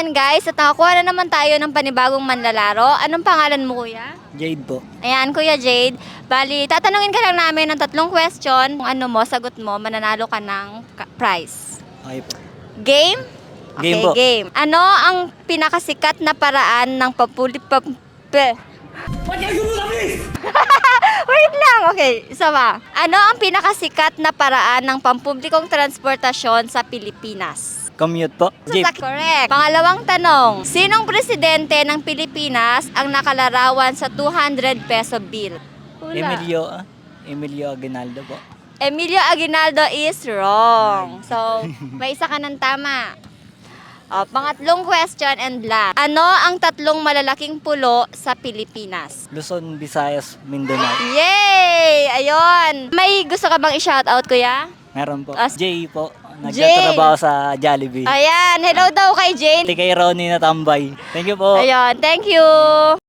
Ayan guys, at nakakuha na naman tayo ng panibagong manlalaro. Anong pangalan mo kuya? Jade po. Ayan, Kuya Jade. Bali, tatanungin ka lang namin ng tatlong question. Kung ano mo, sagot mo, mananalo ka ng ka- prize. Okay po. Game? Game Okay, po. game. Ano ang pinakasikat na paraan ng papuli... Pap, pe- Wait lang, okay. Isa pa. Ano ang pinakasikat na paraan ng pampublikong transportasyon sa Pilipinas? Commute po. Jeep. Correct. Pangalawang tanong, sinong presidente ng Pilipinas ang nakalarawan sa 200 peso bill? Hula. Emilio, ah. Emilio Aguinaldo po. Emilio Aguinaldo is wrong. So, may isa ka ng tama. O, pangatlong question and last. Ano ang tatlong malalaking pulo sa Pilipinas? Luzon, Visayas, Mindanao. Yay! Ayun! May gusto ka bang i-shoutout, kuya? Meron po. As- Jay po. Nagtatrabaho sa Jollibee. Ayan, hello daw kay Jane. Pati kay Ronnie na tambay. Thank you po. Ayun, thank you.